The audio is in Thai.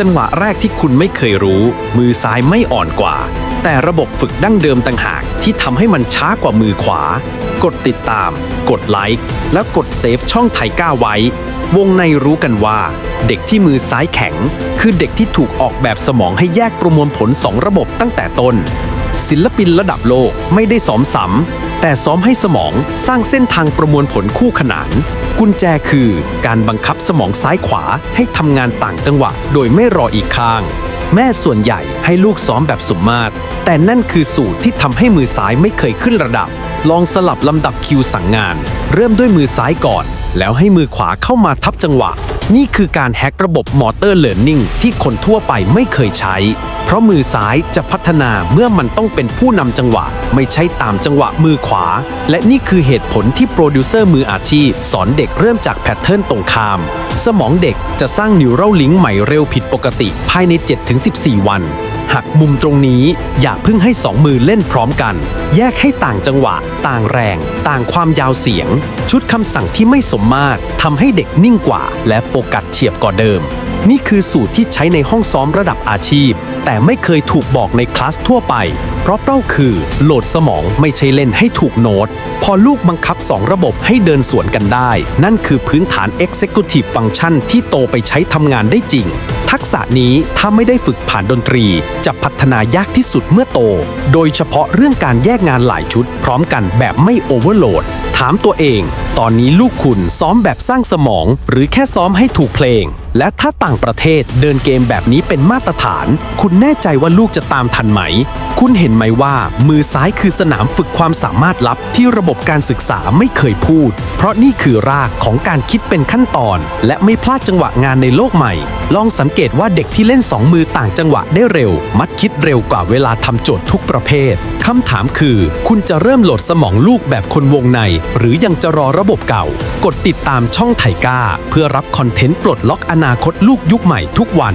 จังหวะแรกที่คุณไม่เคยรู้ มือซ้ายไม่อ่อนกว่า แต่ระบบฝึกดั้งเดิมต่างหากที่ทำให้มันช้ากว่ามือขวา กดติดตาม กดไลค์แล้วกดเซฟช่องไทก้าไว้ วงในรู้กันว่า เด็กที่มือซ้ายแข็ง คือเด็กที่ถูกออกแบบสมองให้แยกประมวลผลสองระบบตั้งแต่ต้น ศิลปินระดับโลกไม่ได้ซ้อมซ้ำ แต่ซ้อมให้สมองสร้างเส้นทางประมวลผลคู่ขนาน กุญแจคือการบังคับสมองซ้ายขวาให้ทำงานต่างจังหวะ โดยไม่รออีกข้าง แม่ส่วนใหญ่ให้ลูกซ้อมแบบสมมาตร แต่นั่นคือสูตรที่ทำให้มือซ้ายไม่เคยขึ้นระดับ ลองสลับลำดับคิวสั่งงาน เริ่มด้วยมือซ้ายก่อน แล้วให้มือขวาเข้ามาทับจังหวะ นี่คือการแฮกระบบมอเตอร์เลิร์นนิ่งที่คนทั่วไปไม่เคยใช้ เพราะมือซ้ายจะพัฒนาเมื่อมันต้องเป็นผู้นำจังหวะ ไม่ใช่ตามจังหวะมือขวา และนี่คือเหตุผลที่โปรดิวเซอร์มืออาชีพ สอนเด็กเริ่มจากแพทเทิร์นตรงข้าม สมองเด็กจะสร้างนิวเรลลิงก์ใหม่เร็วผิดปกติ ภายใน 7-14 วัน หักมุมตรงนี้อย่าเพิ่งให้สองมือเล่นพร้อมกัน แยกให้ต่างจังหวะ ต่างแรง ต่างความยาวเสียง ชุดคำสั่งที่ไม่สมมาตรทำให้เด็กนิ่งกว่า และโฟกัสเฉียบกว่าเดิม นี่คือสูตรที่ใช้ในห้องซ้อมระดับอาชีพ แต่ไม่เคยถูกบอกในคลาสทั่วไป เพราะเป้าคือโหลดสมองไม่ใช่เล่นให้ถูกโน้ต พอลูกบังคับ 2 ระบบให้เดินสวนกันได้ นั่นคือพื้นฐาน Executive Function ที่โตไปใช้ทำงานได้จริง ทักษะนี้ถ้าไม่ได้ฝึกผ่านดนตรี จะพัฒนายากที่สุดเมื่อโต โดยเฉพาะเรื่องการแยกงานหลายชุด พร้อมกันแบบไม่โอเวอร์โหลด ถามตัวเอง ตอนนี้ลูกคุณซ้อมแบบสร้างสมอง หรือแค่ซ้อมให้ถูกเพลง และถ้าต่างประเทศเดินเกมแบบนี้เป็นมาตรฐาน คุณแน่ใจว่าลูกจะตามทันไหม คุณเห็นไหมว่า มือซ้ายคือสนามฝึกความสามารถลับที่ระบบการศึกษาไม่เคยพูด เพราะนี่คือรากของการคิดเป็นขั้นตอน และไม่พลาดจังหวะงานในโลกใหม่ ลองสังเกตว่าเด็กที่เล่นสองมือต่างจังหวะได้เร็ว มักคิดเร็วกว่าเวลาทำโจทย์ทุกประเภทคำถามคือ คุณจะเริ่มโหลดสมองลูกแบบคนวงใน หรือยังจะรอระบบเก่า กดติดตามช่องไทก้า เพื่อรับคอนเทนต์ปลดล็อกอนาคตลูกยุคใหม่ทุกวัน